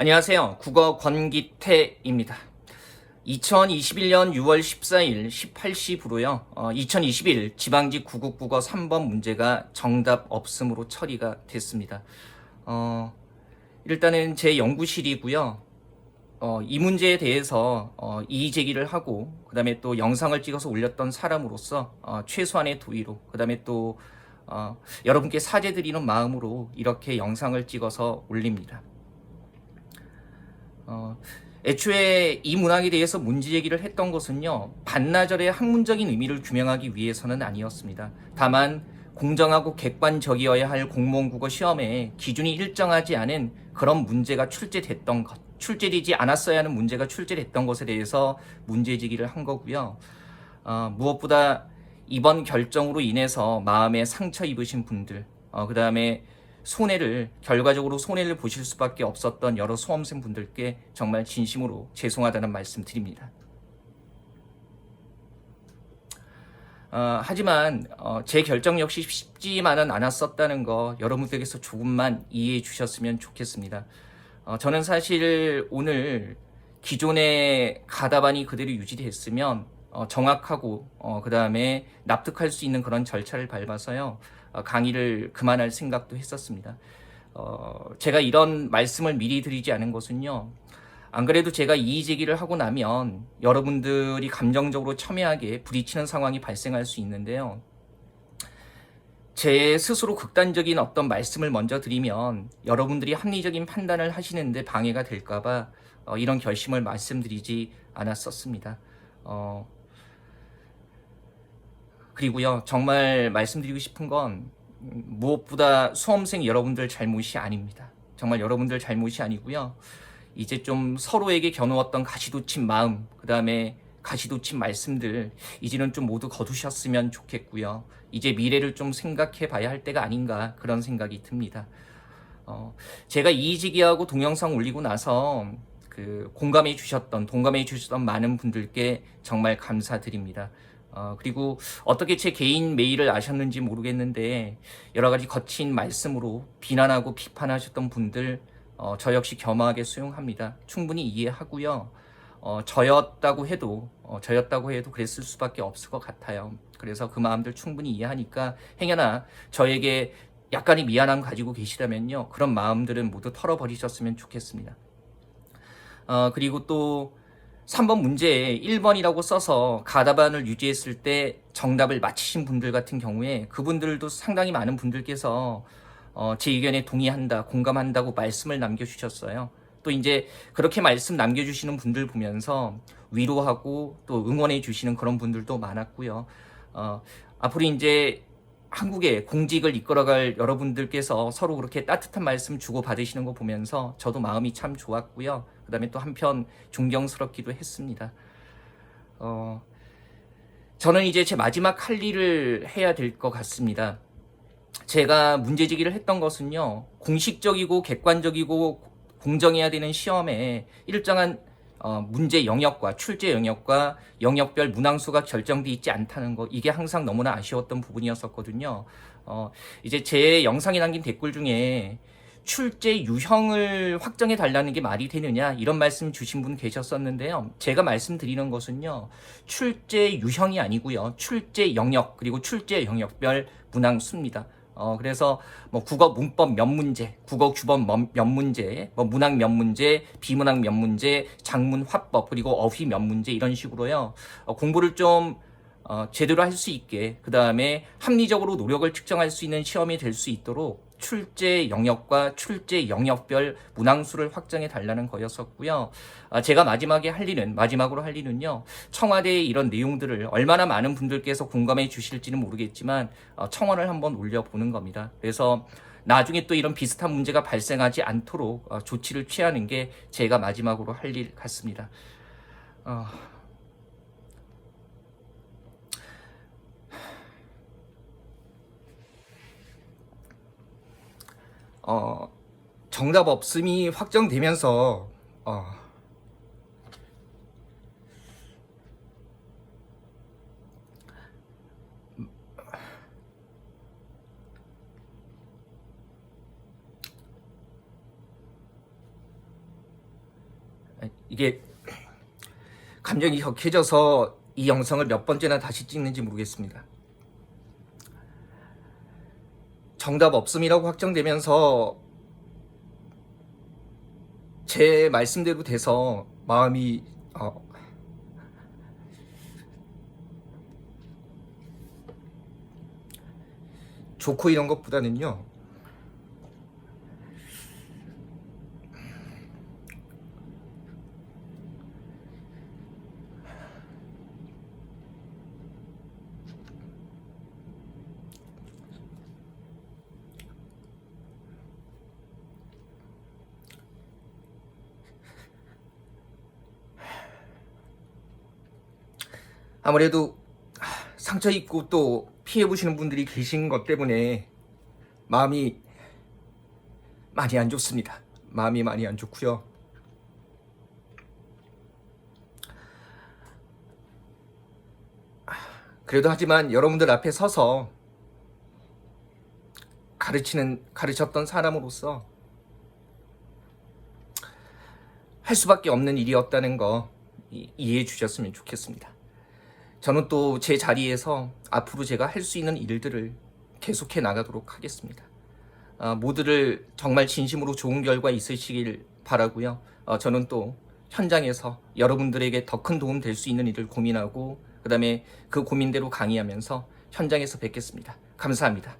안녕하세요. 국어 권기태입니다. 2021년 6월 14일 18시부로요. 어, 2021 지방직 구국국어 3번 문제가 정답 없음으로 처리가 됐습니다. 어, 일단은 제 연구실이고요. 어, 이 문제에 대해서 어, 이의 제기를 하고 그다음에 또 영상을 찍어서 올렸던 사람으로서 어, 최소한의 도의로 그다음에 또 어, 여러분께 사죄드리는 마음으로 이렇게 영상을 찍어서 올립니다. 어, 애초에 이 문항에 대해서 문제 제기를 했던 것은요, 반나절의 학문적인 의미를 규명하기 위해서는 아니었습니다. 다만, 공정하고 객관적이어야 할 공무원 국어 시험에 기준이 일정하지 않은 그런 문제가 출제됐던 것, 출제되지 않았어야 하는 문제가 출제됐던 것에 대해서 문제 제기를 한 거고요. 어, 무엇보다 이번 결정으로 인해서 마음에 상처 입으신 분들, 어, 그 다음에 손해를 결과적으로 손해를 보실 수밖에 없었던 여러 수험생 분들께 정말 진심으로 죄송하다는 말씀 드립니다. 어, 하지만 어, 제 결정 역시 쉽지만은 않았었다는 거 여러분들께서 조금만 이해해 주셨으면 좋겠습니다. 어, 저는 사실 오늘 기존의 가다반이 그대로 유지됐으면 어, 정확하고 어, 그 다음에 납득할 수 있는 그런 절차를 밟아서요 어, 강의를 그만할 생각도 했었습니다. 어, 제가 이런 말씀을 미리 드리지 않은 것은요. 안 그래도 제가 이의 제기를 하고 나면 여러분들이 감정적으로 첨예하게 부딪히는 상황이 발생할 수 있는데요. 제 스스로 극단적인 어떤 말씀을 먼저 드리면 여러분들이 합리적인 판단을 하시는데 방해가 될까봐 어, 이런 결심을 말씀드리지 않았었습니다. 어, 그리고요, 정말 말씀드리고 싶은 건 무엇보다 수험생 여러분들 잘못이 아닙니다. 정말 여러분들 잘못이 아니고요. 이제 좀 서로에게 겨누었던 가시돋친 마음, 그 다음에 가시돋친 말씀들, 이제는 좀 모두 거두셨으면 좋겠고요. 이제 미래를 좀 생각해 봐야 할 때가 아닌가 그런 생각이 듭니다. 어, 제가 이지기하고 동영상 올리고 나서 그 공감해 주셨던, 동감해 주셨던 많은 분들께 정말 감사드립니다. 어, 그리고 어떻게 제 개인 메일을 아셨는지 모르겠는데 여러 가지 거친 말씀으로 비난하고 비판하셨던 분들 어, 저 역시 겸허하게 수용합니다. 충분히 이해하고요. 어, 저였다고 해도 어, 저였다고 해도 그랬을 수밖에 없을 것 같아요. 그래서 그 마음들 충분히 이해하니까 행여나 저에게 약간의 미안함 가지고 계시다면요. 그런 마음들은 모두 털어버리셨으면 좋겠습니다. 어, 그리고 또 3번 문제에 1번이라고 써서 가다반을 유지했을 때 정답을 맞히신 분들 같은 경우에 그분들도 상당히 많은 분들께서 어, 제 의견에 동의한다, 공감한다고 말씀을 남겨주셨어요. 또 이제 그렇게 말씀 남겨주시는 분들 보면서 위로하고 또 응원해 주시는 그런 분들도 많았고요. 어, 앞으로 이제 한국의 공직을 이끌어갈 여러분들께서 서로 그렇게 따뜻한 말씀 주고 받으시는 거 보면서 저도 마음이 참 좋았고요. 그 다음에 또 한편 존경스럽기도 했습니다. 어, 저는 이제 제 마지막 할 일을 해야 될 것 같습니다. 제가 문제제기를 했던 것은요, 공식적이고 객관적이고 공정해야 되는 시험에 일정한 어, 문제 영역과 출제 영역과 영역별 문항수가 결정돼 있지 않다는 거 이게 항상 너무나 아쉬웠던 부분이었었거든요. 어, 이제 제 영상에 남긴 댓글 중에 출제 유형을 확정해 달라는 게 말이 되느냐 이런 말씀 주신 분 계셨었는데요. 제가 말씀드리는 것은요. 출제 유형이 아니고요. 출제 영역 그리고 출제 영역별 문항수입니다. 어, 그래서 뭐 국어 문법 몇 문제, 국어 규범 몇 문제, 뭐 문학 몇 문제, 비문학 몇 문제, 장문 화법 그리고 어휘 몇 문제 이런 식으로요. 어, 공부를 좀 어, 제대로 할 수 있게 그 다음에 합리적으로 노력을 측정할 수 있는 시험이 될 수 있도록 출제 영역과 출제 영역별 문항수를 확정해 달라는 거였었고요. 아, 제가 마지막에 할 일은 마지막으로 할 일은요. 청와대의 이런 내용들을 얼마나 많은 분들께서 공감해 주실지는 모르겠지만 어, 청원을 한번 올려보는 겁니다. 그래서 나중에 또 이런 비슷한 문제가 발생하지 않도록 어, 조치를 취하는 게 제가 마지막으로 할 일 같습니다. 어... 어, 정답 없음이 확정되면서 어, 이게 감정이 격해져서 이 영상을 몇 번째나 다시 찍는지 모르겠습니다. 정답 없음이라고 확정되면서 제 말씀대로 돼서 마음이 어, 좋고 이런 것보다는요. 아무래도 상처 입고 또 피해 보시는 분들이 계신 것 때문에 마음이 많이 안 좋습니다. 마음이 많이 안 좋고요. 그래도 하지만 여러분들 앞에 서서 가르치는 가르쳤던 사람으로서 할 수밖에 없는 일이었다는 거 이- 이해해 주셨으면 좋겠습니다. 저는 또 제 자리에서 앞으로 제가 할 수 있는 일들을 계속해 나가도록 하겠습니다. 아, 모두를 정말 진심으로 좋은 결과 있으시길 바라고요. 어, 저는 또 현장에서 여러분들에게 더 큰 도움 될 수 있는 일을 고민하고 그다음에 그 고민대로 강의하면서 현장에서 뵙겠습니다. 감사합니다.